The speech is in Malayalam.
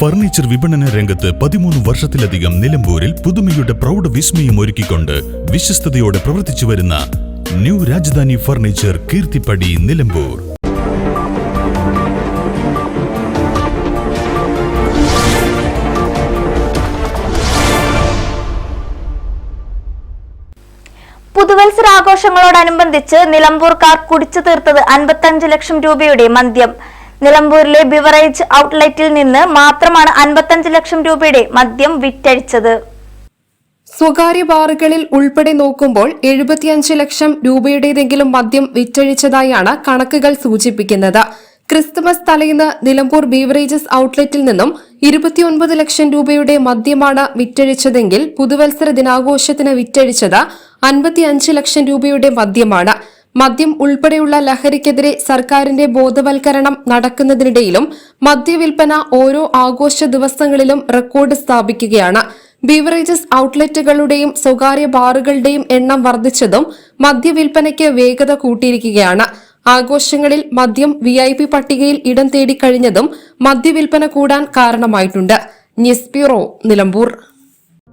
ഫർണിച്ചർ വിപണന രംഗത്ത് പതിമൂന്ന് വർഷത്തിലധികം നിലമ്പൂരിൽ പുതുമയുടെ പ്രൗഢ വിസ്മയം ഒരുക്കിക്കൊണ്ട് വിശ്വസ്തയോടെ പ്രവർത്തിച്ചു വരുന്ന ന്യൂ രാജധാനി ഫർണിച്ചർ കീർത്തിപ്പടി നിലമ്പൂർ. പുതുവത്സര പുതുവത്സരാഘോഷങ്ങളോടനുബന്ധിച്ച് നിലമ്പൂർക്കാർ കുടിച്ചു തീർത്തത് അൻപത്തഞ്ച് ലക്ഷം രൂപയുടെ മദ്യം. നിലമ്പൂരിലെ ബിവറേജ് ഔട്ട്ലെറ്റിൽ നിന്ന് മാത്രമാണ് അൻപത്തഞ്ച് ലക്ഷം രൂപയുടെ മദ്യം വിറ്റഴിച്ചത്. സ്വകാര്യ ബാറുകളിൽ ഉൾപ്പെടെ നോക്കുമ്പോൾ എഴുപത്തിയഞ്ച് ലക്ഷം രൂപയുടേതെങ്കിലും മദ്യം വിറ്റഴിച്ചതായാണ് കണക്കുകൾ സൂചിപ്പിക്കുന്നത്. ക്രിസ്തുമസ് തലേന്ന് നിലമ്പൂർ ബീവറേജസ് ഔട്ട്ലെറ്റിൽ നിന്നും ഇരുപത്തിയൊൻപത് ലക്ഷം രൂപയുടെ മദ്യമാണ് വിറ്റഴിച്ചതെങ്കിൽ പുതുവത്സര ദിനാഘോഷത്തിന് വിറ്റഴിച്ചത് അൻപത്തിയഞ്ച് ലക്ഷം രൂപയുടെ മദ്യമാണ്. മദ്യം ഉൾപ്പെടെയുള്ള ലഹരിക്കെതിരെ സർക്കാരിന്റെ ബോധവൽക്കരണം നടക്കുന്നതിനിടയിലും മദ്യവിൽപ്പന ഓരോ ആഘോഷ ദിവസങ്ങളിലും റെക്കോർഡ് സ്ഥാപിക്കുകയാണ്. ബീവറേജസ് ഔട്ട്ലെറ്റുകളുടെയും സ്വകാര്യ ബാറുകളുടെയും എണ്ണം വർദ്ധിച്ചതും മദ്യവിൽപ്പനയ്ക്ക് വേഗത കൂട്ടിയിരിക്കുകയാണ്. ആഘോഷങ്ങളിൽ മദ്യം വി ഐ പി പട്ടികയിൽ ഇടം തേടിക്കഴിഞ്ഞതും മദ്യവിൽപ്പന കൂടാൻ കാരണമായിട്ടുണ്ട്. News bureau Nilambur.